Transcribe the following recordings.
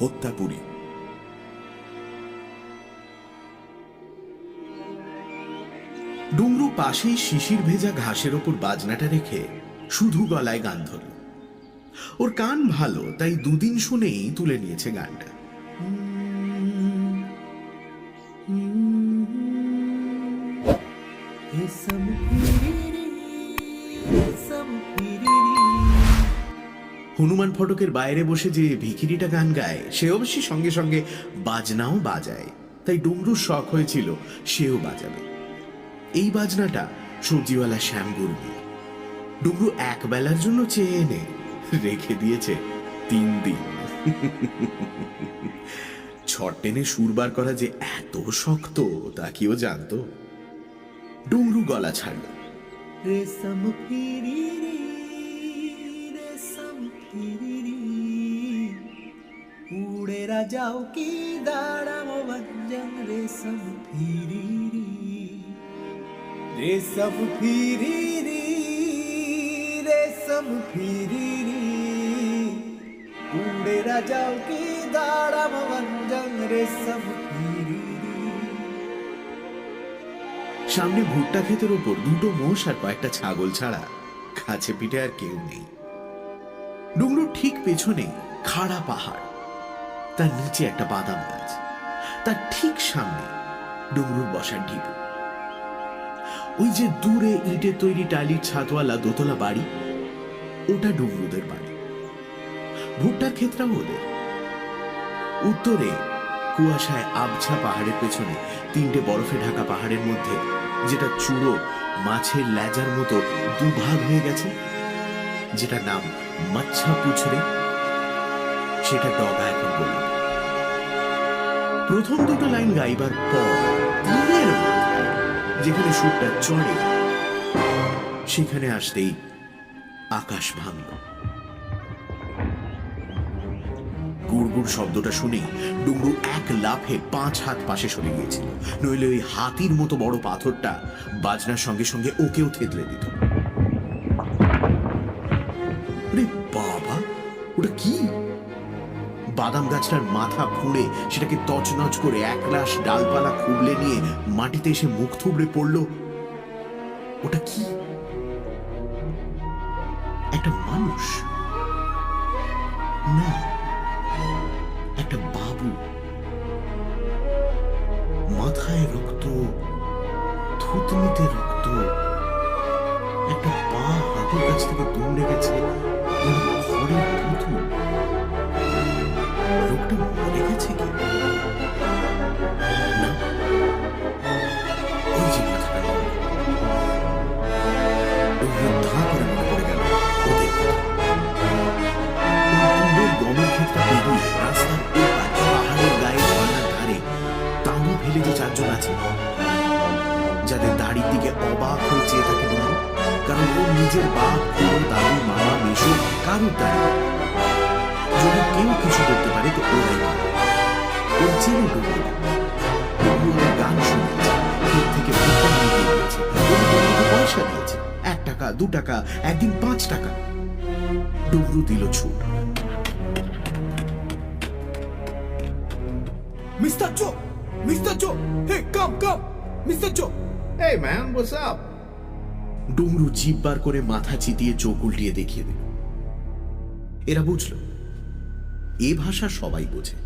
হত্যাপুরী ডুমরু পাশেই শিশির ভেজা ঘাসের ওপর বাজনাটা রেখে শুধু গলায় গান ধরল। ওর কান ভালো, তাই দুদিন শুনেই তুলে নিয়েছে গানটা। ফটকের বাইরে বসে যে ভিখিরিটা গান গায় সে অবশ্যই সঙ্গে সঙ্গে বাজনাও বাজায়। তাই ডুমরুর শখ হয়েছিল সেও বাজাবে। এই বাজনাটা সবজিওয়ালা শ্যাম গুরুনি ডুমরু এক বেলার জন্য চেয়ে এনে রেখে দিয়েছে তিন দিন। ছট টেনে সুর বার করা যে এত শক্ত, তা কেউ জানতো? ডুমরু গলা ছাড়ল। রেশম ফিরি उड़े राजाओं की दाड़म वंजन रेशम फिरी री रेशम फिरी री रेशम फिरी री उड़े राजाओं की दाड़म वंजन रेशम फिरी री সামনে ভুট্টা ক্ষেতের ওপর দুটো মোষ আর কয়েকটা ছাগল ছাড়া কাছে পিঠে আর কেউ নেই ডুংরুর ঠিক পেছনে খাড়া পাহাড় তার নিচে একটা বাদাম গাছ। তার ঠিক সামনে ডুংরুর বসার ঢিপু ওই যে দূরে ইটের তৈরি টালির ছাদওয়ালা দোতলা বাড়ি, ওটা ডুংরুদের বাড়ি। ভুট্টার ক্ষেতটাও ওদের। উত্তরে কুয়াশায় আবছা পাহাড়ের পেছনে তিনটে বরফে ঢাকা পাহাড়ের মধ্যে, যেটা চূড়ো মাছের ল্যাজার মতো দুভাগ হয়ে গেছে যেটা নাম মাচ্ছা পুছরে সেটা ডগা এখন বলল। প্রথম দুটো লাইন গাইবার পর তিনের যেখানে সুরটা চড়ে, সেখানে আসতেই আকাশ ভাঙল। গুড়গুড় শব্দটা শুনেই ডুঙ্গু এক লাফে পাঁচ হাত পাশে সরে গিয়েছিল। নইলে ওই হাতির মতো বড় পাথরটা বাজনার সঙ্গে সঙ্গে ওকেও থেতলে দিত। বাদাম গাছটার মাথা ফুঁড়ে সেটাকে তছনছ করে এক রাশ ডালপালা খুবলে নিয়ে মাটিতে এসে মুখ থুবড়ে পড়ল। ওটা কি? একটা মানুষ? না, একটা বাবু। মাথায় রক্ত, থুতনিতে রক্ত। একটা পা হাতের কাছ থেকে দৌড়ে গেছে যেন খড়ের পুতুল লোকটা মরে চারজন আছে, যাদের দাড়ির দিকে অবাক হয়ে চেয়ে থাকে কারণ ওর নিজের বাপ, খুড়ো, দাদু, মামা মেশো কারুর দাড়ি। নেই। যদি কেউ কিছু করতে পারে তো ওরাই ওর ডুমু ওদের গান থেকে ভুট্টা নিয়ে গিয়ে দিয়েছে পয়সা দিয়েছে এক টাকা দু টাকা একদিন পাঁচ টাকা ডুমরু দিল ছুট Mr. Joe! Mr. Joe! Hey, come, come! Mr. Joe! Hey man, what's up? ডুমরু জিভ বার করে মাথা চিতিয়ে চোখ উল্টিয়ে দেখিয়ে দিল এরা বুঝল এ ভাষা সবাই বোঝে।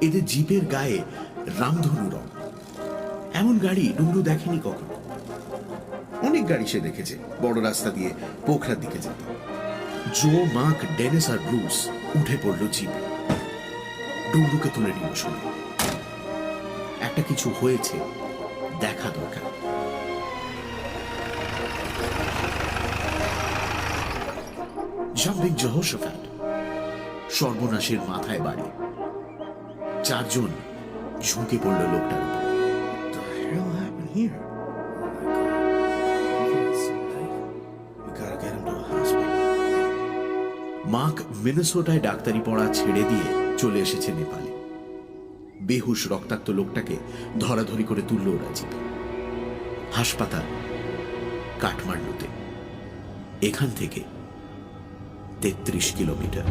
এদের জিপের গায়ে রামধনু রং। এমন গাড়ি ডুমরু দেখেনি কখনো। অনেক গাড়ি সে দেখেছে, বড় রাস্তা দিয়ে পোখরার দিকে যেত। জো, মার্ক, ডেনিস আর ব্রুস উঠে পড়ল জিপে। ডুমরুকে তুলে নিল শুনে। একটা কিছু হয়েছে, দেখা দরকার। জাম্পিং জহসফাট সর্বনাশের মাথায় বাড়ি। চারজন ঝুঁকে পড়ল লোকটার উপর। Here? Hospital. মার্ক মিনেসোটায় ডাক্তারি পড়া ছেড়ে দিয়ে চলে এসেছে নেপালে। বেহুশ রক্তাক্ত লোকটাকে ধরাধরি করে তুলল ওরা জিপে হাসপাতাল কাঠমান্ডুতে। এখান থেকে তেত্রিশ কিলোমিটার।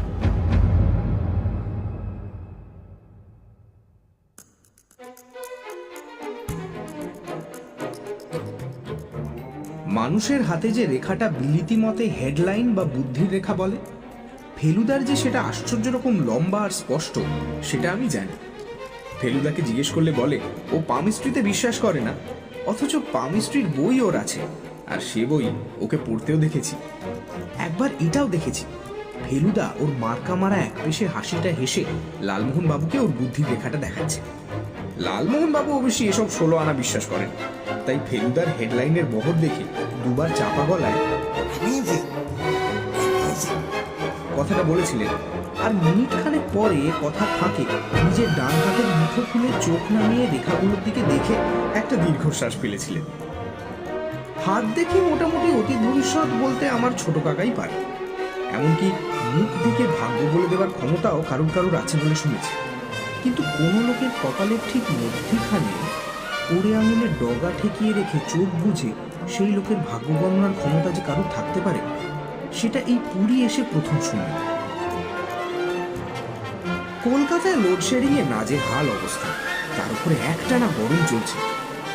মানুষের হাতে যে রেখাটা বিলিতি মতে হেডলাইন বা বুদ্ধির রেখা বলে, ফেলুদার যে সেটা আশ্চর্য রকম লম্বা আর স্পষ্ট, সেটা আমি জানি। ফেলুদাকে জিজ্ঞেস করলে বলে, ও পামিস্ট্রিতে বিশ্বাস করে না, অথচ পামিস্ট্রির বই ওর আছে, আর সে বই ওকে পড়তেও দেখেছি। একবার এটাও দেখেছি। ফেলুদা ওর মার্কা মারা এক পেশে হাসিটা হেসে লালমোহন বাবুকে ওর বুদ্ধির রেখাটা দেখাচ্ছে। লালমোহন বাবু অবশ্যই এসব ষোলো আনা বিশ্বাস করেন। তাই ফেলুদার হেডলাইনের বহর দেখে দুবার চাপা গলায় কথাটা বলেছিলেন। আর মিনিট খানেক পরে কথা থাকে নিজের ডান হাতের মুঠো খুলে চোখ নামিয়ে রেখাগুলোর দিকে দেখে একটা দীর্ঘশ্বাস ফেলেছিলেন। হাত দেখে মোটামুটি অতি ভবিষ্যৎ বলতে আমার ছোট কাকাই পারে। এমনকি মুখ দিকে ভাগ্য বলে দেওয়ার ক্ষমতাও কারুর কারুর আছে বলে শুনেছি। কিন্তু কোনো লোকের কপালের ঠিক মধ্যিখানে ওরে আঙুলের ডগা ঠেকিয়ে রেখে চোখ বুঝে সেই লোকের ভাগ্য গণনার ক্ষমতা যে কারুর থাকতে পারে, সেটা এই পুরী এসে প্রথম শুনলাম। কলকাতায় লোডশেডিংয়ে নাজের হাল অবস্থা। তার উপরে একটানা গরম চলছে,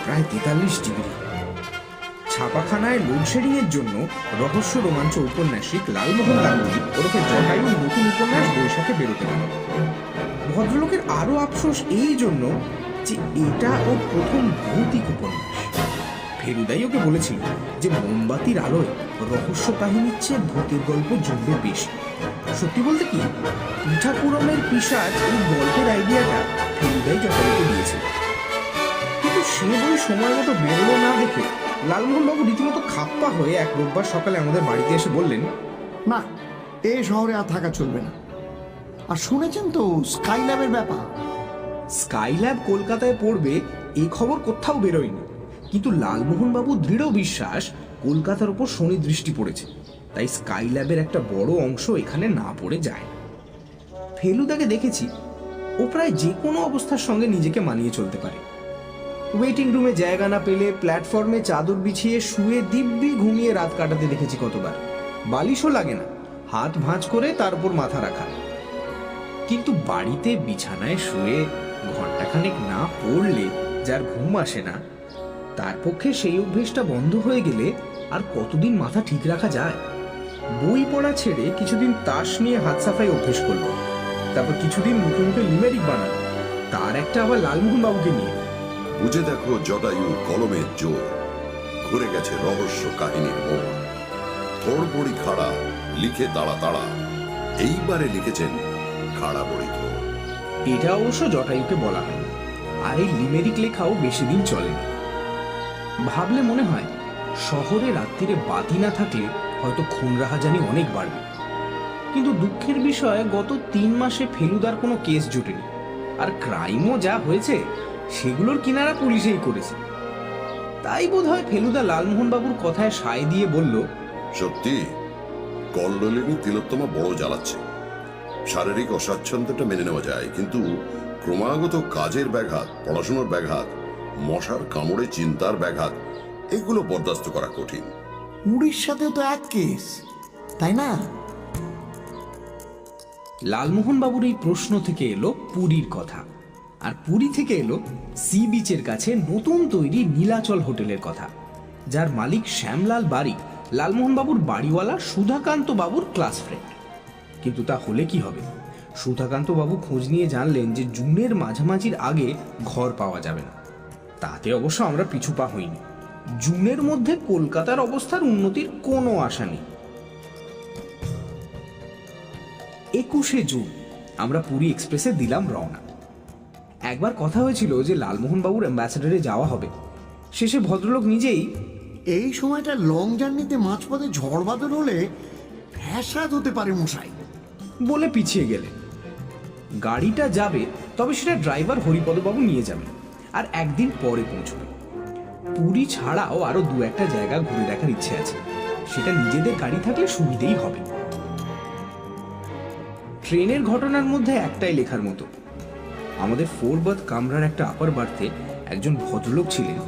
প্রায় তেতাল্লিশ ডিগ্রি। ছাপাখানায় লোডশেডিং এর জন্য রহস্য রোমাঞ্চ উপন্যাসিক লালমোহন গাঙ্গুলি ওরফে জটায়ুর নতুন উপন্যাস বৈশাখে বেরোতে গেল ভদ্রলোকের আরও আফসোস এই জন্য যে এটা ওর প্রথম ভৌতিক উপন্যাস। ফেরুদাই ওকে বলেছিল যে মোমবাতির আলোয় রহস্য কাহিনীর চেয়ে ভূতের গল্প জমবে বেশি। সত্যি বলতে কি? পিঠাপুরমের পিসাজ এই গল্পের আইডিয়াটা ফেরুদাই জটায়ুকে দিয়েছিল। কিন্তু সে বই সময় মতো বেরোলো না দেখে লালমোহনবাবু রীতিমতো খাপ্পা হয়ে এক রোববার সকালে আমাদের বাড়িতে এসে বললেন না এই শহরে আর থাকা চলবে না। আর শুনেছেন তো স্কাই ল্যাবের ব্যাপার। স্কাইল্যাব কলকাতায় পড়বে এই খবর কোথাও বেরোয়নি। কিন্তু লালমোহনবাবু দৃঢ় বিশ্বাস কলকাতার ওপর শনি দৃষ্টি পড়েছে। তাই স্কাইল্যাবের একটা বড় অংশ এখানে না পড়ে যায়। ফেলুদাকে দেখেছি ও প্রায় যে কোনো অবস্থার সঙ্গে নিজেকে মানিয়ে চলতে পারে। ওয়েটিং রুমে জায়গা না পেলে প্ল্যাটফর্মে চাদর বিছিয়ে শুয়ে দিব্যি ঘুমিয়ে রাত কাটাতে দেখেছি কতবার। বালিশও লাগে না। হাত ভাঁজ করে তার উপর মাথা রাখা। কিন্তু বাড়িতে বিছানায় শুয়ে ঘন্টাখানেক না পড়লে যার ঘুম আসে না, তার পক্ষে সেই অভ্যেসটা বন্ধ হয়ে গেলে আর কতদিন মাথা ঠিক রাখা যায়? বই পড়া ছেড়ে কিছুদিন তাস নিয়ে হাত সাফাই অভ্যেস করল। তারপর কিছুদিন মুখে মুখে লিমেরিক বানালো। তার একটা আবার লালমোহন বাবুকে নিয়ে। বুঝে দেখো জটায়ু কলমের জোর। ঘুরে গেছে রহস্য কাহিনীর মোড়। থোড়বড়ি খাড়া, লিখে তাড়া তাড়া। এইবারে লিখেছেন খাড়া বড়ি থোড়। এটা অবশ্য জটায়ুকে বলা হয়। আর এই লিমেরিক লেখাও বেশি দিন চলেনি ভাবলে মনে হয়, শহরে রাত্রিরে বাতি না থাকলে হয়তো খুন রাহাজানি অনেক বাড়বে। কিন্তু দুঃখের বিষয়, গত তিন মাসে ফেলুদার কোনো কেস জুটেনি। আর ক্রাইমও যা হয়েছে সেগুলোর কিনারা পুলিশেই করেছে। তাই বোধ হয় ফেলুদা লালমোহনবাবুর কথায় সায় দিয়ে বলল সত্যি? কল্লোলিনী তিলোত্তমা বড় জ্বালাচ্ছে। শারীরিক অস্বাচ্ছন্দ্যটা মেনে নেওয়া যায় কিন্তু ক্রমাগত কাজের ব্যাঘাত পড়াশোনার ব্যাঘাত মশার কামড়ে চিন্তার ব্যাঘাত এগুলো বরদাস্ত করা কঠিন। উড়িষ্যাতেও তো এক কেস তাই না? লালমোহনবাবুর এই প্রশ্ন থেকে এলো পুরীর কথা। আর পুরী থেকে এলো সি বিচের কাছে নতুন তৈরি নীলাচল হোটেলের কথা, যার মালিক শ্যামলাল বাড়ি লালমোহনবাবুর বাড়িওয়ালা সুধাকান্ত বাবুর ক্লাস ফ্রেন্ড কিন্তু তা হলে কি হবে? সুধাকান্ত বাবু খোঁজ নিয়ে জানলেন যে জুনের মাঝামাঝির আগে ঘর পাওয়া যাবে না। তাতে অবশ্য আমরা পিছু পা হইনি। জুনের মধ্যে কলকাতার অবস্থার উন্নতির কোনো আশা নেই। একুশে জুন, আমরা পুরী এক্সপ্রেসে দিলাম রওনা। একবার কথা হয়েছিল যে লালমোহন বাবুর অ্যাম্বাসেডারে যাওয়া হবে। শেষে ভদ্রলোক নিজেই এই সময়টা লং জার্নিতে মাঝপথে ঝড় বাদল হলে ফ্যাসাদ হতে পারে মশাই। বলে পিছিয়ে গেলে গাড়িটা যাবে তবে সেটা ড্রাইভার হরিপদবাবু নিয়ে যাবে আর একদিন পরে পৌঁছবে। পুরী ছাড়াও আরও দু একটা জায়গা ঘুরে দেখার ইচ্ছে আছে। সেটা নিজেদের গাড়ি থাকলে সুবিধেই হবে। ট্রেনের ঘটনার মধ্যে একটাই লেখার মতো আমাদের ফোর কামরার একটা আপার বার্থে একজন ভদ্রলোক ছিলেন।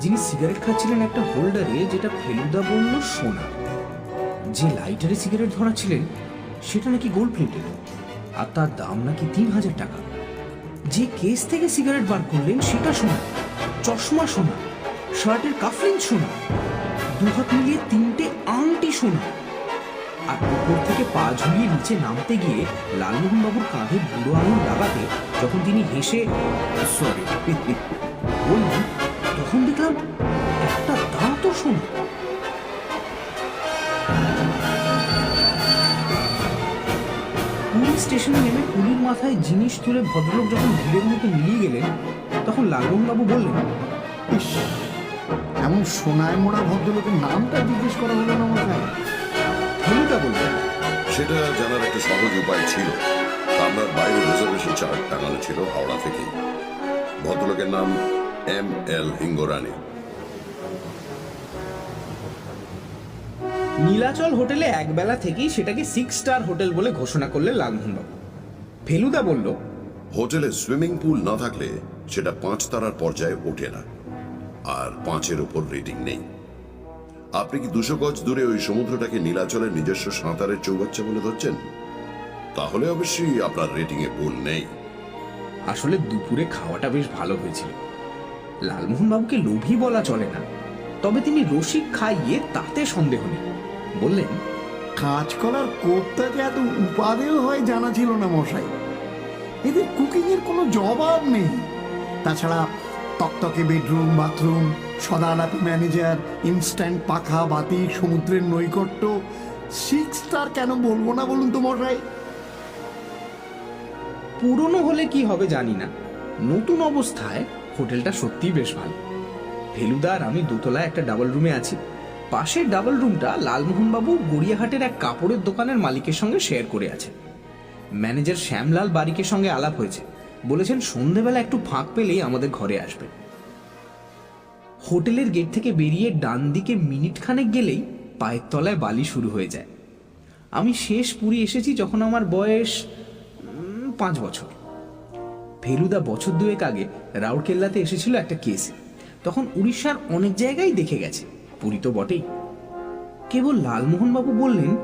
যিনি সিগারেট খাচ্ছিলেন একটা হোল্ডারে যেটা ফেলুদা বলল সোনা। যে লাইটারে সিগারেট ধরাচ্ছিলেন, সেটা নাকি গোল্ড প্লেটেড আর তার দাম নাকি তিন হাজার টাকা। যে কেস থেকে সিগারেট বার করলেন, সেটা শোনা চশমা শোনা শার্টের কাফলিং শোনা দুহাত মিলিয়ে তিনটে আংটি শোনা আর উপর থেকে পা ঝুলিয়ে নিচে নামতে গিয়ে লালমোহন বাবুর কাঁধে বুড়ো আঙুল লাগাতে যখন তিনি হেসে, সরি। বললেন, তখন দেখলাম একটা দাঁতও শোনা। পুলিশ স্টেশনে নেমে পুলির মাথায় জিনিস তুলে ভদ্রলোক যখন ভিড়ের মতো মিলিয়ে গেলেন, তখন লালমোহন বাবু বললেন এমন সোনায় মোড়া ভদ্রলোকের নামটা জিজ্ঞেস করা হলো না মশাই ফেলুদা বললেন সেটা জানার একটা সহজ উপায় ছিল। আপনার বাইরে রিজার্ভেশন চার্ট টাঙানো ছিল হাওড়া থেকেই। ভদ্রলোকের নাম এম এল হিঙ্গরানি। নীলাচল হোটেলে একবেলা থেকেই সেটাকে সিক্স স্টার হোটেল বলে ঘোষণা করলেন লালমোহন বাবু ফেলুদা বলল হোটেলে সুইমিং পুল না থাকলে সেটা পাঁচ তারার পর্যায়ে ওঠে না। আর পাঁচের ওপর রেটিং নেই। আপনি কি দুশো গজ দূরে ওই সমুদ্রটাকে নীলাচলের নিজস্ব সাঁতারের চৌবাচ্চা বলে ধরছেন? তাহলে অবশ্যই আপনার রেটিং এ ভুল নেই। আসলে দুপুরে খাওয়াটা বেশ ভালো হয়েছিল। লালমোহন বাবুকে লোভী বলা চলে না। তবে তিনি রসিক খাইয়ে তাতে সন্দেহ নেই। বললেন কাঁচকলার কোপ্তা যে এত উপাদেয় হয় জানা ছিল না মশাই। এদের কুকিং এর কোনো জবাব নেই। তাছাড়া তকতকে বেডরুম বাথরুম সদালাপি ম্যানেজার ইনস্ট্যান্ট পাখা, বাতি, সমুদ্রের নৈকট্য। সিক্স স্টার কেন বলব না বলুন তো মশাই? পুরনো হলে কি হবে জানি না। নতুন অবস্থায় হোটেলটা সত্যিই বেশ ভালো। ফেলুদা আর আমি দোতলায় একটা ডাবল রুমে আছি। পাশের ডাবল রুমটা লালমোহনবাবু গড়িয়াহাটের এক কাপড়ের দোকানের মালিকের সঙ্গে শেয়ার করে আছে। ম্যানেজার শ্যামলাল বারিকের সঙ্গে আলাপ হয়েছে। বলেছেন সন্ধেবেলা একটু ফাঁক পেলেই আমাদের ঘরে আসবে। হোটেলের গেট থেকে বেরিয়ে ডান দিকে মিনিট খানেক গেলেই পায়ের তলায় বালি শুরু হয়ে যায়। আমি শেষ পুরী এসেছি যখন আমার বয়স পাঁচ বছর। ফেলুদা বছর দুয়েক আগে রাউরকেল্লাতে এসেছিল একটা কেস। তখন উড়িষ্যার অনেক জায়গায় দেখে গেছে, পুরী তো বটেই। কেবল লালমোহনবাবু বললেন,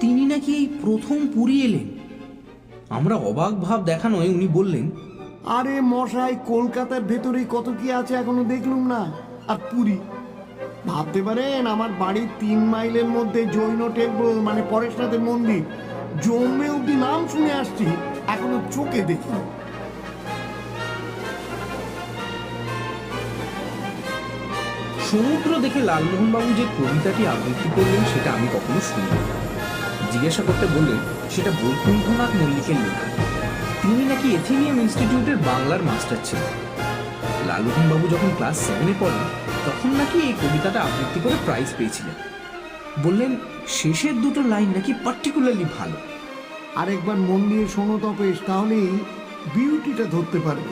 তিনি নাকি এই প্রথম পুরী এলেন? আমরা অবাক ভাব দেখানোয় উনি বললেন আরে মশাই, কলকাতার ভেতরেই কত কি আছে এখনও দেখলুম না? আর পুরী। ভাবতে পারেন, আমার বাড়ির তিন মাইলের মধ্যে জৈন টেম্পল মানে পরেশনাথের মন্দির। জন্মে অব্দি নাম শুনে আসছি, এখনও চোখে দেখি সমুদ্র দেখে লালমোহনবাবু যে কবিতাটি আবৃত্তি করলেন, সেটা আমি কখনো শুনিনি। জিজ্ঞাসা করতে বললেন, সেটা বৈকুণ্ঠনাথ মল্লিকের লেখা। তিনি নাকি এথেনিয়াম ইনস্টিটিউটের বাংলার মাস্টার ছিলেন। লালমোহনবাবু যখন ক্লাস সেভেনে পড়েন তখন নাকি এই কবিতাটা আবৃত্তি করে প্রাইজ পেয়েছিলেন। বললেন শেষের দুটো লাইন নাকি পার্টিকুলারলি ভালো। আরেকবার মন দিয়ে শোনো তপেশ তাহলেই বিউটিটা ধরতে পারবে।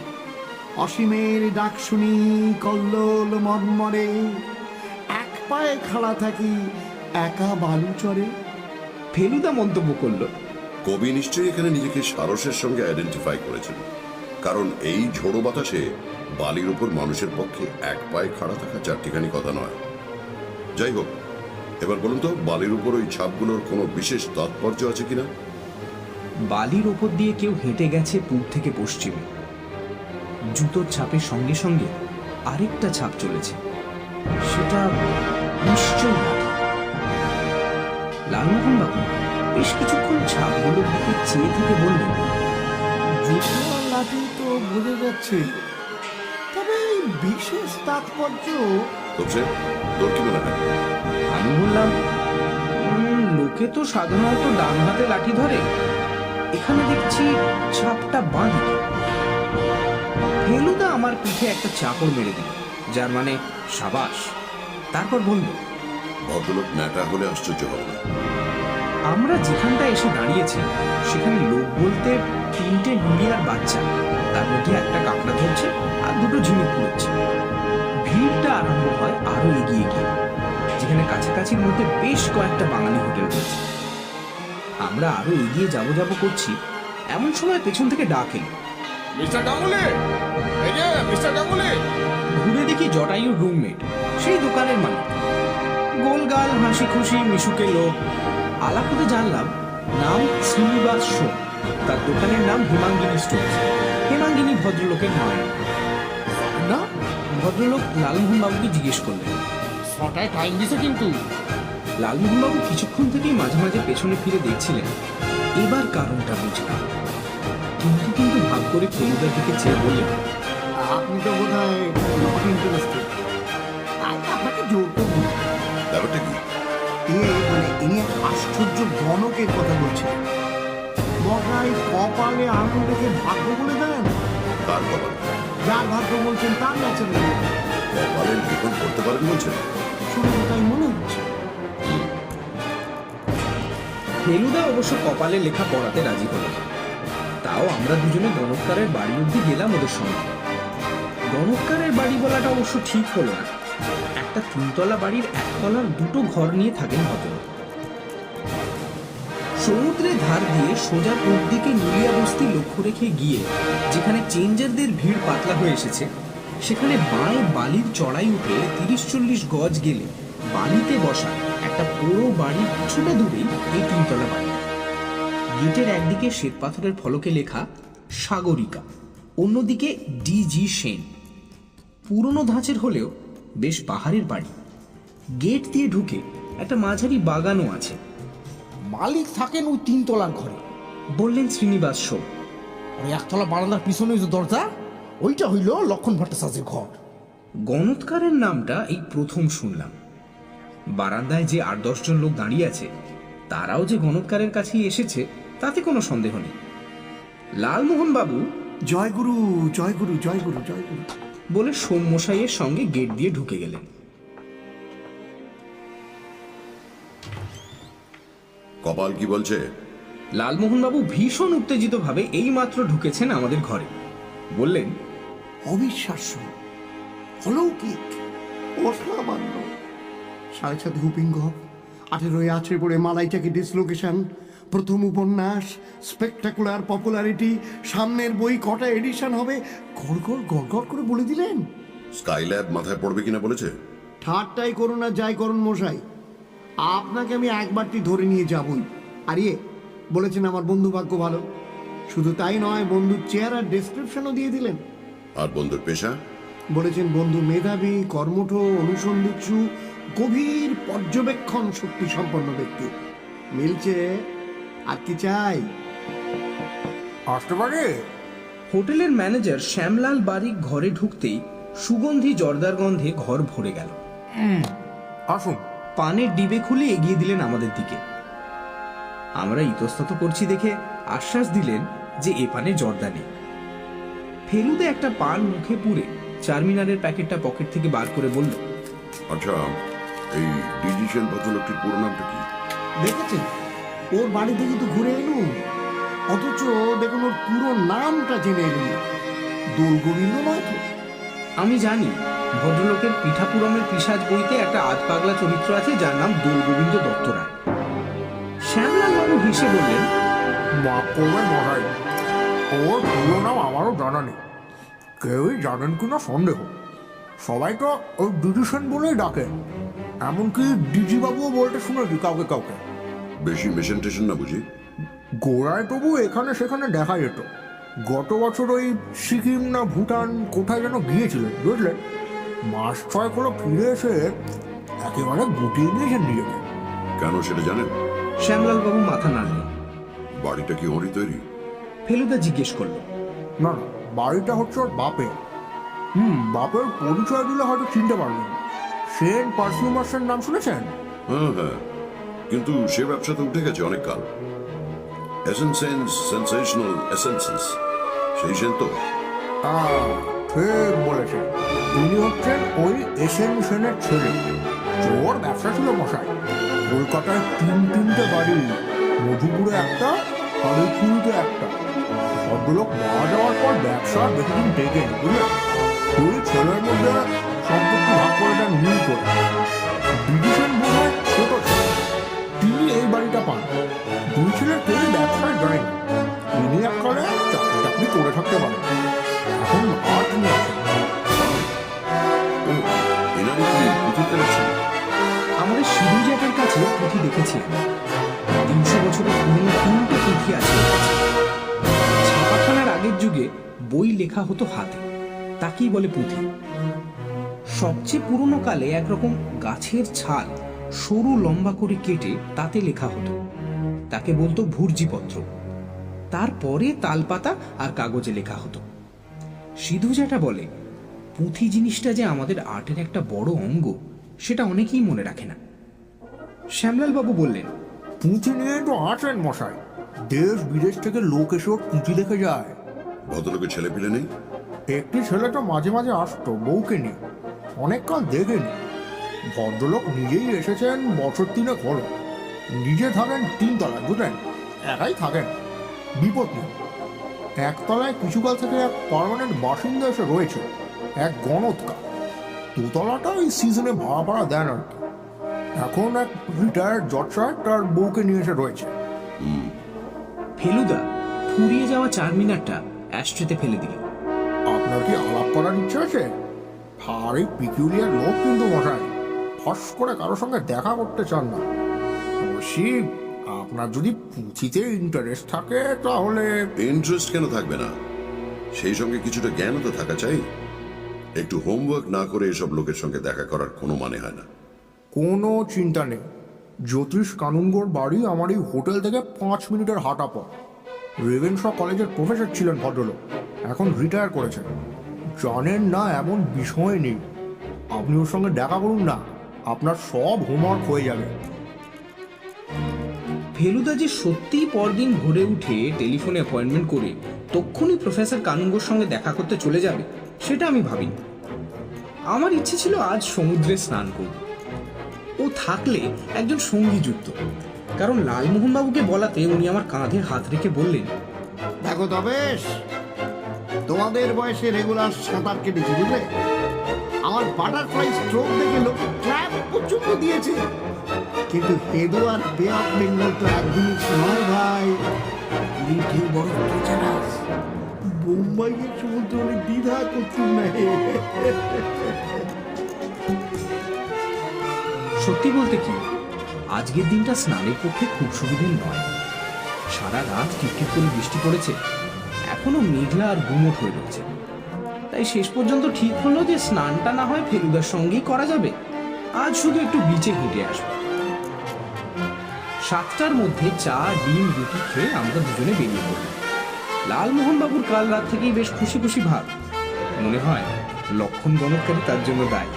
অসীমের ডাক শুনি কল্লোল মর্মরে এক পায়ে খাড়া থাকি একা বালু চরে ফেলুদা মন্তব্য করল কবি নিশ্চয়ই এখানে নিজেকে সারসের সঙ্গে আইডেন্টিফাই করেছেন। কারণ এই ঝোড়ো বাতাসে বালির উপর মানুষের পক্ষে এক পায়ে খাড়া থাকা চারটিখানি কথা নয়। যাই হোক, এবার বলুন তো, বালির উপর ওই ছাপগুলোর কোনো বিশেষ তাৎপর্য আছে কিনা? বালির ওপর দিয়ে কেউ হেঁটে গেছে পূব থেকে পশ্চিমে। জুতোর ছাপের সঙ্গে সঙ্গে আরেকটা ছাপ চলেছে। সেটা নিশ্চয় লাঠি লালমোহন বাবু বেশ কিছুক্ষণ ছাপগুলোর দিকে চেয়ে থেকে বললেন জুতো আর লাঠি তো বোঝা যাচ্ছে। তবে এই বিশেষ তাৎপর্য তবে তোর কি মনে হয়? আমি বললাম "উম, লোকে তো সাধারণত ডান হাতে লাঠি ধরে। এখানে দেখছি ছাপটা বাঁ দিকে ফেলুদা আমার পিঠে একটা চাকর মেরে দিল যার মানে সাবাস। তারপর বলল ভদ্রলোক ন্যাটা হলে আশ্চর্য হবে না। আমরা যেখানটা এসে দাঁড়িয়েছি সেখানে লোক বলতে তিনটে নুলিয়ার বাচ্চা। তার মধ্যে একটা কাঁকড়া ধরছে আর দুটো ঝিনুক কুড়োচ্ছে ভিড়টা আরম্ভ হয় আরও এগিয়ে গিয়ে যেখানে কাছাকাছির মধ্যে বেশ কয়েকটা বাঙালি হোটেল রয়েছে। আমরা আরও এগিয়ে যাব যাব করছি এমন সময় পেছন থেকে ডাক এলো। মিস্টার গাঙ্গুলি এই যে মিস্টার গাঙ্গুলি ঘুরে দেখি জটায়ুর রুমমেট সেই দোকানের মালিক। গোলগাল হাসি খুশি মিশুকে লোক আলাপ করে জানলাম নাম শ্রীনিবাস সোম। তার দোকানের নাম হেমাঙ্গিনী স্টোর হেমাঙ্গিনী ভদ্রলোকের নয়। না ভদ্রলোক লালমোহন বাবুকে জিজ্ঞেস করলেন। ছটায় টাইম দিছে কিন্তু। লালমোহন বাবু কিছুক্ষণ থেকেই মাঝে মাঝে পেছনে ফিরে দেখছিলেন। এবার কারণটা বুঝলাম। কিন্তু কিন্তু ভাব করে ফেলুদার দিকে চেয়ে বললেন আপনি তো বোধ হয় আপনাকে জোর ব্যাপারটা কি? এ মানে ইনি আশ্চর্য গণকের কথা মশাই কপালে আঙুল রেখে ভাগ্য বলে দেন। কপাল? যার ভাগ্য বলছেন তার ন্যাচারাল কপালের লিখন করতে পারেন বলছেন। শুনে তাই মনে হচ্ছে। ফেলুদা অবশ্য কপালে লেখা পড়াতে রাজি হলো তাও আমরা দুজনে গণৎকারের বাড়ি অব্দি গেলাম ওদের সঙ্গে। গণৎকারের বাড়ি বলাটা অবশ্য ঠিক হলো না। একটা তিনতলা বাড়ির একতলার দুটো ঘর নিয়ে থাকেন ভদ্রলোক। সমুদ্রের ধার দিয়ে সোজা পূব দিকে নুলিয়া বস্তি লক্ষ্য রেখে গিয়ে যেখানে চেঞ্জারদের ভিড় পাতলা হয়ে এসেছে, সেখানে বাঁয়ে বালির চড়াই উঠে তিরিশ চল্লিশ গজ গেলে বালিতে বসা একটা পুরো বাড়ির কিছুটা দূরেই এই তিনতলা বাড়ি। গেটের একদিকে শ্বেত পাথরের ফলকে লেখা সাগরিকা, অন্যদিকে ডিজি সেন। পুরনো ধাঁচের হলেও বেশ পাহাড়ের বাড়ি। গেট দিয়ে ঢুকে একটা মাঝারি বাগানও আছে। মালিক থাকেন ওই তিনতলার ঘরে। বললেন শ্রীনিবাস সোম। আর একতলা বারান্দার পিছনে ওই যে দরজা ওইটা হইল লক্ষণ ভট্টাচার্যের ঘর। গণৎকারের নামটা এই প্রথম শুনলাম। বারান্দায় যে আট দশজন লোক দাঁড়িয়ে আছে তারাও যে গণৎকারের কাছেই এসেছে তাতে কোনো সন্দেহ নেই। লালমোহন বাবু জয় গুরু জয় গুরু জয় গুরু জয় গুরু। বলে সোমমশাইয়ের সঙ্গে গেট দিয়ে ঢুকে গেলেন। কপাল কি বলছে? লালমোহন বাবু ভীষণ উত্তেজিত ভাবে এই মাত্র ঢুকেছেন আমাদের ঘরে। বললেন অবিশ্বাস্য অলৌকিক অসামান্য। সাড়ে সাথে হুপিং গপ আঠেরোই আছে পড়ে মালাইটাকে ডিসলোকেশন প্রথম উপন্যাস স্পেকটাকুলার পপুলারিটি সামনের বই কটা এডিশন হবে? গড় গড় গড় গড় করে বলে দিলেন। স্কাইল্যাব মাথায় পড়বে কিনা বলেছে? ঠাট্টাই করুন আর যাই করুন মশাই। আপনাকে আমি একবারটি ধরে নিয়ে যাবই। আর ইয়ে বলেছেন আমার বন্ধু ভাগ্য ভালো। শুধু তাই নয় বন্ধুর চেয়ার আর ডেসক্রিপশনও দিয়ে দিলেন। আর বন্ধুর পেশা? বলেছেন বন্ধু মেধাবী কর্মঠ অনুসন্ধিৎসু গভীর পর্যবেক্ষণ শক্তি সম্পন্ন ব্যক্তি। মিলছে আর কি চাই? আসতে পারে হোটেলের ম্যানেজার শ্যামলাল বারিক ঘরে ঢুকতেই সুগন্ধি জর্দার গন্ধে ঘর ভরে গেল। আসুন। পানের ডিবে খুলে এগিয়ে দিলেন আমাদের দিকে। আমরা ইতস্তত করছি দেখে আশ্বাস দিলেন যে এ পানে জর্দা নেই। ফেলুদে একটা পান মুখে পুরে চারমিনারের প্যাকেটটা পকেট থেকে বার করে বলল আচ্ছা এই ডিজিশন ভদ্রলোকটির পুরো নামটা কি? দেখেছেন? ওর বাড়িতে কিন্তু ঘুরে এলুম। অথচ দেখুন ওর পুরো নামটা জেনে এলুম। না। দোল গোবিন্দ নয় তো আমি জানি ভদ্রলোকের পিঠাপুরমের পিসাজ বইতে একটা আধ পাগলা চরিত্র আছে যার নাম দোলগোবিন্দ দত্ত রায়। শ্যামলাল বাবু হেসে বললেন মাফ করবেন মহাই ওর পুরো নাম আমারও জানা নেই। কেউই জানেন কিনা সন্দেহ। সবাই তো ওই ডিজিশন বলেই ডাকে। এমনকি ডিজিবাবুও বলতে শুনেছি কাউকে কাউকে। বেশি মেশিন টেশন না বুঝি? গোড়ায় তবু এখানে সেখানে দেখা যেত। গত বছর ওই সিকিম না ভুটান কোথায় যেন গিয়েছিলেন বুঝলেন মাস ছয় হলো ফিরে এসে একেবারে গুটিয়ে নিয়েছেন নিজেকে কেন সেটা জানেন? শ্যামলাল বাবু মাথা নাড়লেন। বাড়িটা কি ওরই তৈরি? ফেলুদা জিজ্ঞেস করল। না না বাড়িটা হচ্ছে ওর বাপের। হুম বাপের পরিচয় দিলে হয়তো চিনতে পারবেন সেন পারফিউমার্সের নাম শুনেছেন? হ্যাঁ হ্যাঁ। কিন্তু সে ব্যবসা তো উঠে গেছে অনেক কাল এসেন্সেন্স সেন্সেশনাল এসেন্সেস সেই সেন তো। ঠিক তিনি হচ্ছেন ওই ছেলে। ওর ব্যবসা ছিল মশাই। কলকাতায় তিন তিনটে বাড়ি, মধুপুরে একটা হরিপুরিতে একটা। ভদ্রলোক মারা যাওয়ার পর ব্যবসা বেশিদিন টেকে বুঝলেন? দুই ছেলের মধ্যে সম্পত্তি ভাগ করে দেন মিল করে। ডিভিশন পান। দুই ছেলের কেউই ব্যবসায় যায় না তিনি এককালে চাকরি টাকরি করে থাকতে পারেন। এখন আর তিনি আছেন আমাদের সিধু জ্যাকের কাছে পুঁথি দেখেছিলেন তিনশো বছরের পুরনো তিনটে পুঁথি আছে। ছাপাখানার আগের যুগে বই লেখা হতো হাতে। তাকেই বলে পুঁথি? সবচেয়ে পুরনো কালে একরকম গাছের ছাল সরু লম্বা করে কেটে তাতে লেখা হতো। তাকে বলতো ভুর্জিপত্র। তারপরে তালপাতা আর কাগজে লেখা হতো। সিধু যেটা বলে পুঁথি জিনিসটা যে আমাদের আর্টের একটা বড় অঙ্গ সেটা অনেকেই মনে রাখে না। শ্যামলাল বাবু বললেন পুঁথি নিয়ে তো আছেন মশাই। দেশ বিদেশ থেকে লোক এসে ওর পুঁথি দেখে যায়। ভদ্রলোকের ছেলে পিলে নেই? একটি ছেলে তো মাঝে মাঝে আসতো বউকে নিয়ে। অনেক কাল দেখেনি। ভদ্রলোক নিজেই এসেছেন বছর তিনে হলো। নিজে থাকেন তিনতলায় বুঝলেন? একাই থাকেন। বিপদ নেই। একতলায় কিছুকাল থেকে এক পার্মানেন্ট বাসিন্দা এসে রয়েছে এক গণৎকার। দুতলাটা ওই সিজনে ভাড়া ভাড়া দেন আর কি। এখন এক রিটায়ার্ড জজ সাহেব তার বউকে নিয়ে এসে রয়েছে। ফেলুদা ফুরিয়ে যাওয়া চার মিনারটা অ্যাস্ট্রেতে ফেলে দিল। আপনার কি আলাপ করার ইচ্ছে আছে? ভারী পিকিউলিয়ার লোক কিন্তু মশাই। ফস করে কারোর সঙ্গে দেখা করতে চান না। অবশ্যই আপনার যদি পুঁথিতে ইন্টারেস্ট থাকে তাহলে ইন্টারেস্ট কেন থাকবে না? সেই সঙ্গে কিছুটা জ্ঞানও তো থাকা চাই। একটু হোমওয়ার্ক না করে এসব লোকের সঙ্গে দেখা করার কোনো মানে হয় না। কোনো চিন্তা নেই। জ্যোতিষ কানুনগোর বাড়ি আমার এই হোটেল থেকে পাঁচ মিনিটের হাঁটা পথ। রেভেনশ কলেজের প্রফেসর ছিলেন ভদ্রলোক। এখন রিটায়ার করেছেন। জানেন না এমন বিষয় নেই। আপনি ওর সঙ্গে দেখা করুন না। আপনার সব হোমওয়ার্ক হয়ে যাবে। ফেলুদা যে সত্যিই পরদিন ভোরে উঠে টেলিফোনে অ্যাপয়েন্টমেন্ট করে তক্ষুনি প্রফেসর কানুঙ্গোর সঙ্গে দেখা করতে চলে যাবে সেটা আমি ভাবিনি। আমার ইচ্ছে ছিল আজ সমুদ্রে স্নান করব। ও থাকলে একজন সঙ্গী যুক্ত কারণ লালমোহনবাবুকে বলাতে উনি আমার কাঁধে হাত রেখে বললেন দেখো তবে তোমাদের বয়সে রেগুলার সাঁতার কেটেছি বুঝলে? আমার বাটারফ্লাই স্ট্রোক দেখে লোক ক্ল্যাপ পর্যন্ত দিয়েছে। কিন্তু হেদু আর বে অফ বেঙ্গল তো এক জিনিস নয় ভাই। ঢেউ বড় বোম্বাইয়ের সমুদ্র অনেক দ্বিধা না সত্যি বলতে কি, আজকের দিনটা স্নানের পক্ষে খুব সুবিধের নয়। সারা রাত টিপটিপ করে বৃষ্টি পড়েছে, এখনও মেঘলা আর গুমট হয়ে রয়েছে। তাই শেষ পর্যন্ত ঠিক হলো যে স্নানটা না হয় ফেলুদার সঙ্গেই করা যাবে। আজ শুধু একটু বিচে হেঁটে আসব। সাতটার মধ্যে চা, ডিম, রুটি খেয়ে আমরা দুজনে বেরিয়ে পড়লাম। লালমোহন বাবুর কাল রাত থেকেই বেশ খুশি খুশি ভাব। মনে হয় লক্ষণ গণৎকারী তার জন্য দায়।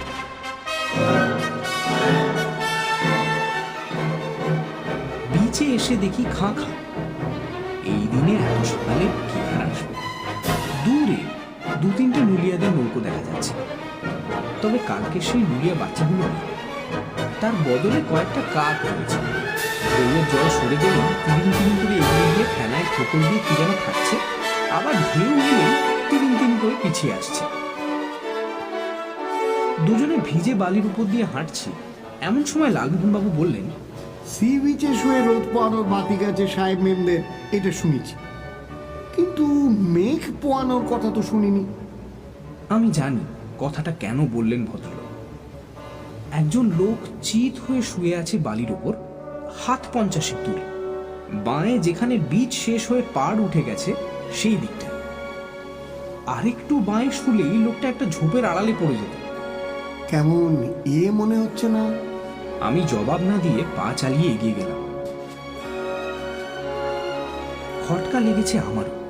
বিচে এসে দেখি খাঁ খাঁ। এই দিনে এত সকালে কি আসবে? দূরে দু তিনটে নুলিয়াদের নৌকো দেখা যাচ্ছে। তবে কালকে সেই নুলিয়া বাচ্চাগুলো নেই তার বদলে কয়েকটা কাক রয়েছে। দৌড়ের জল সরে গেলে তিরিং তিরিং করে এগিয়ে গিয়ে ফেনায় ঠোকর দিয়ে কি যেন খাচ্ছে, আবার ঢেউ এলে তিরিং তিরিং করে পিছিয়ে আসছে। দুজনে ভিজে বালির উপর দিয়ে হাঁটছি। এমন সময় লালমোহনবাবু বললেন, সি বিচে শুয়ে রোদ পোয়ানোর বাতি গেছে সাহেব মেমদের, এটা শুনেছি। মেঘ পোয়ানোর কথা তো শুনিনি। আমি জানি কথাটা কেন বললেন ভদ্রলোক। একজন লোক চিত হয়ে শুয়ে আছে বালির ওপর হাত পঞ্চাশেক দূরে। বাঁয়ে যেখানে বীজ শেষ হয়ে পাড় উঠে গেছে সেই দিকটা। আরেকটু বাঁয়ে শুলেই লোকটা একটা ঝোপের আড়ালে পড়ে যেত। কেমন এ মনে হচ্ছে না? আমি জবাব না দিয়ে পা চালিয়ে এগিয়ে গেলাম। খটকা লেগেছে আমারও।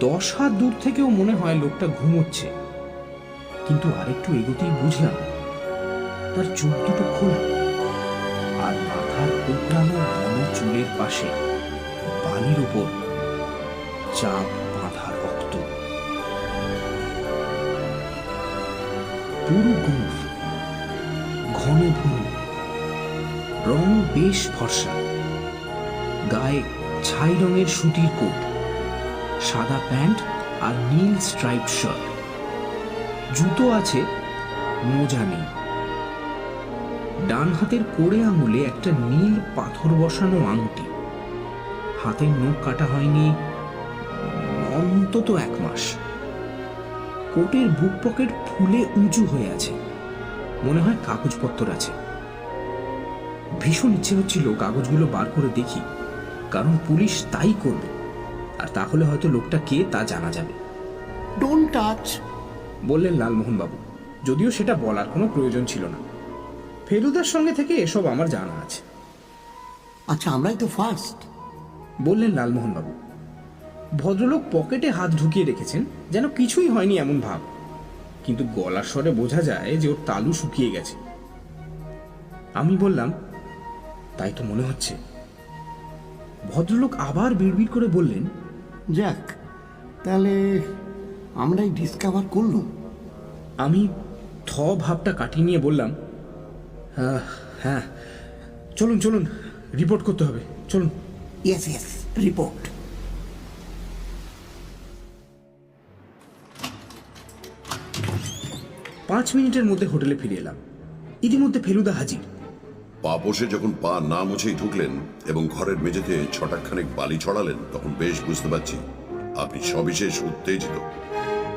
দশ হাত দূর থেকেও মনে হয় লোকটা ঘুমোচ্ছে। কিন্তু আরেকটু এগোতেই বুঝলাম, তার চোখ দুটো খোলা আর মাথার কোকড়ানো ঘন চুলের পাশে বালির উপর চাপ বাঁধা রক্ত। পুরো গুফ ঘন ভুরু রং বেশ ফর্সা, গায়ে ছাই রঙের সুতির কোট। সাদা প্যান্ট আর নীল স্ট্রাইপ শার্ট জুতো আছে, মোজা নেই। ডান হাতের কোড়ে আঙুলে একটা নীল পাথর বসানো আংটি। হাতের নখ কাটা হয়নি, অন্তত এক মাস। কোটের বুক পকেট ফুলে উঁচু হয়ে আছে। মনে হয় কাগজপত্র আছে। ভীষণ ইচ্ছে হচ্ছিল কাগজগুলো বার করে দেখি, কারণ পুলিশ তাই করবে। আর তাহলে হয়তো লোকটা কে তা জানা যাবে। ডোন্ট টাচ বললেন লালমোহন বাবু যদিও সেটা বলার কোনো প্রয়োজন ছিল না। ফেলুদার সঙ্গে থেকে এসব আমার জানা আছে। আচ্ছা আমরাই তো ফার্স্ট বললেন লালমোহন বাবু ভদ্রলোক পকেটে হাত ঢুকিয়ে রেখেছেন যেন কিছুই হয়নি এমন ভাব। কিন্তু গলার স্বরে বোঝা যায় যে ওর তালু শুকিয়ে গেছে। আমি বললাম তাই তো মনে হচ্ছে। ভদ্রলোক আবার বিড়বিড় করে বললেন যাক তাহলে আমরাই ডিসকভার করলুম। আমি থ ভাবটা কাটিয়ে নিয়ে বললাম "আহ, হ্যাঁ চলুন চলুন রিপোর্ট করতে হবে চলুন। ইয়েস ইয়েস রিপোর্ট পাঁচ মিনিটের মধ্যে হোটেলে ফিরে এলাম। ইতিমধ্যে ফেলুদা হাজির। পা বসে যখন পা না মুছেই ঢুকলেন এবং ঘরের মেঝেতে ছটাকখানেক বালি ছড়ালেন, তখন বেশ বুঝতে পারছি, আপনি সবিশেষ উত্তেজিত।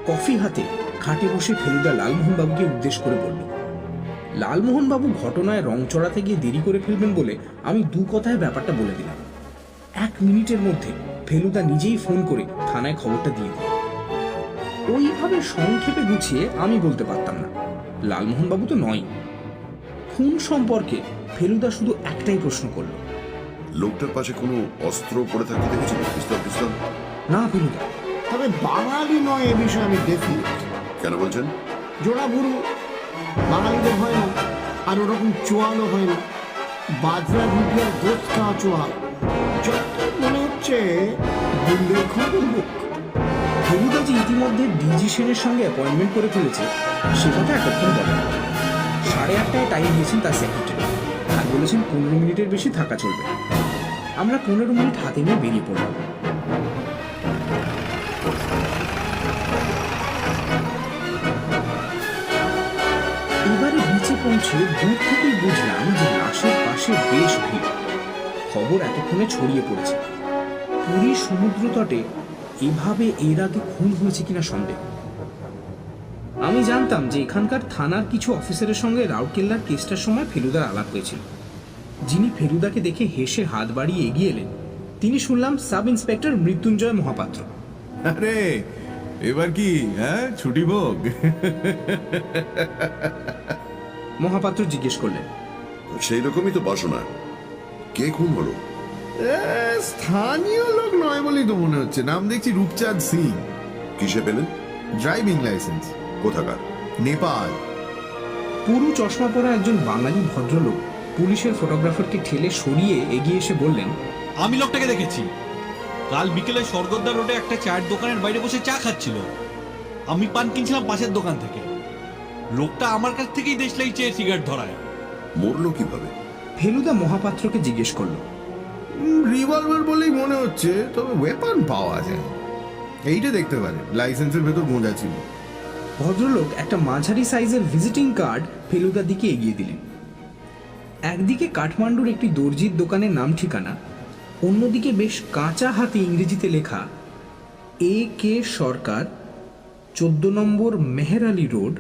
কফি হাতে খাটে বসে ফেলুদা লালমোহন বাবুকে উদ্দেশ করে বলল লালমোহন বাবু ঘটনায় রং চড়াতে গিয়ে দেরি করে ফেলবেন বলে আমি দু কথায় ব্যাপারটা বলে দিলাম। এক মিনিটের মধ্যে ফেলুদা নিজেই ফোন করে থানায় খবরটা দিয়ে দিল। ওইভাবে সংক্ষেপে গুছিয়ে আমি বলতে পারতাম না। লালমোহন বাবু তো নয়। খুন সম্পর্কে ফেলুদা শুধু একটাই প্রশ্ন করল। লোকটার পাশে কোনো অস্ত্র পড়ে থাকতে দেখেছেন পিস্তল পিস্তল? না ফেলুদা। তবে বাঙালি নয় এ বিষয়ে আমি দেখি কেন বলছেন? জোড়া বুড়ো বাঙালিদের হয় না আর ওরকম চোয়ালও হয় না। বাজরা রুটি আর গোস খাওয়া চোয়াল। যত মনে হচ্ছে লোক ফেলুদা যে ইতিমধ্যে ডিজি সেনের সঙ্গে অ্যাপয়েন্টমেন্ট করে ফেলেছে সে কথা এতক্ষণ বলে সাড়ে আটটায় টাইম দিয়েছেন তার সেক্রেটারি বলেছেন পনেরো মিনিটের বেশি থাকা চলবে। আমরা পনেরো মিনিট হাতে নিয়ে বেরিয়ে পড়লাম এবারে নিচে পৌঁছে দূর থেকেই বুঝলাম যে লাশের পাশে বেশ ভিড়। খবর এতক্ষণে ছড়িয়ে পড়েছে। পুরী সমুদ্র তটে এভাবে এর আগে খুন হয়েছে কিনা সন্দেহ। আমি জানতাম যে এখানকার থানার কিছু অফিসারের সঙ্গে রাউরকেল্লার কেসটার সময় ফেলুদার আলাপ হয়েছিল। যিনি ফেলুদাকে দেখে হেসে হাত বাড়িয়ে এগিয়ে এলেন তিনি শুনলাম সাব ইন্সপেক্টর মৃত্যুঞ্জয় মহাপাত্র। আরে এবার কি হ্যাঁ? ছুটি ভোগ? মহাপাত্র জিজ্ঞেস করলেন সেই রকমই তো বাসনা। কে খুন হলো? স্থানীয় লোক নয় বলেই তো মনে হচ্ছে। নাম দেখছি রূপচাঁদ সিং। কিসে পেলেন? Driving licence. কোথাকার? নেপাল। পুরু চশমা পরা একজন বাঙালি ভদ্রলোক পুলিশের ফটোগ্রাফারকে ঠেলে সরিয়ে এগিয়ে এসে বললেন আমি লোকটাকে দেখেছি। কাল বিকেলে স্বর্গদ্বার রোডে একটা চায়ের দোকানের বাইরে বসে চা খাচ্ছিল। আমি পান কিনছিলাম পাশের দোকান থেকে। লোকটা আমার কাছ থেকেই দেশলাই চেয়ে সিগারেট ধরায়। মরলো কীভাবে? ফেলুদা মহাপাত্রকে জিজ্ঞেস করল রিভলভার বলেই মনে হচ্ছে তবে ওয়েপন পাওয়া যায়। এইটা দেখতে পারেন লাইসেন্সের ভেতর গোঁজা ছিল। ভদ্রলোক একটা মাঝারি সাইজের ভিজিটিং কার্ড ফেলুদার দিকে এগিয়ে দিলেন। একদিকে কাঠমান্ডুর একটি দর্জির দোকানের নাম ঠিকানা অন্যদিকে বেশ কাঁচা হাতে ইংরেজিতে লেখা এ কে সরকার চোদ্দ নম্বর মেহের আলী রোড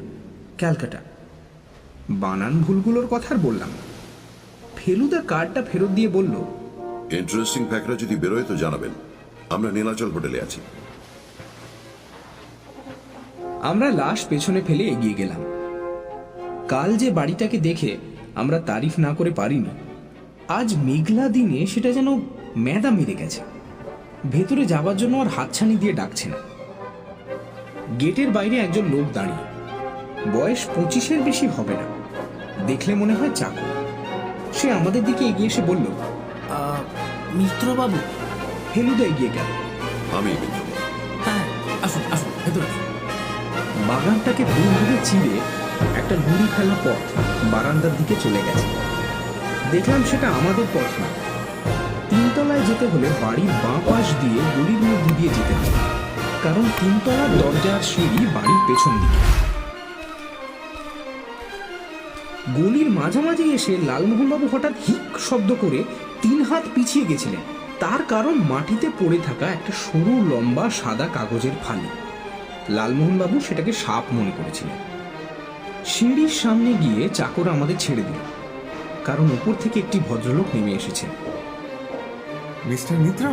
ক্যালকাটা। বানান ভুলগুলোর কথা আর বললাম ফেলুদা কার্ডটা ফেরত দিয়ে বলল ইন্টারেস্টিং ফ্যাক্টরা যদি বেরোয় তো জানাবেন। আমরা নীলাচল হোটেলে আছি। আমরা লাশ পেছনে ফেলে এগিয়ে গেলাম। কাল যে বাড়িটাকে দেখে আমরা তারিফ না করে পারিনি। আজ মেঘলা দিনে সেটা যেন মেদা মেরে গেছে ভেতরে যাবার জন্য আর হাতছানি দিয়ে ডাকছে না। গেটের বাইরে একজন লোক দাঁড়িয়ে। বয়স পঁচিশের বেশি হবে না। দেখলে মনে হয় চাকর। সে আমাদের দিকে এগিয়ে এসে বলল মিত্রবাবু। ফেলুদা এগিয়ে গেল। আমি হ্যাঁ আসুন আসুন ভেতরে। বাগানটাকে দুভাবে চিরে একটা নুড়ি ফেলা পথ বারান্দার দিকে চলে গেছে। দেখলাম সেটা আমাদের পথ না। তিনতলায় যেতে হলে বাড়ির বাঁ পাশ দিয়ে গলির মধ্যে দিয়ে যেতে হবে। কারণ তিনতলার দরজার সিঁড়ি বাড়ির পেছন দিকে। গলির মাঝামাঝি এসে লালমোহনবাবু হঠাৎ হিক শব্দ করে তিন হাত পিছিয়ে গেছিলেন। তার কারণ মাটিতে পড়ে থাকা একটা সরু লম্বা সাদা কাগজের ফালি। লালমোহনবাবু সেটাকে সাপ মনে করেছিলেন। সিঁড়ির সামনে গিয়ে চাকর আমাদের ছেড়ে দিল, কারণ উপর থেকে একটি ভদ্রলোক নেমে এসেছে। মিস্টার মিত্র?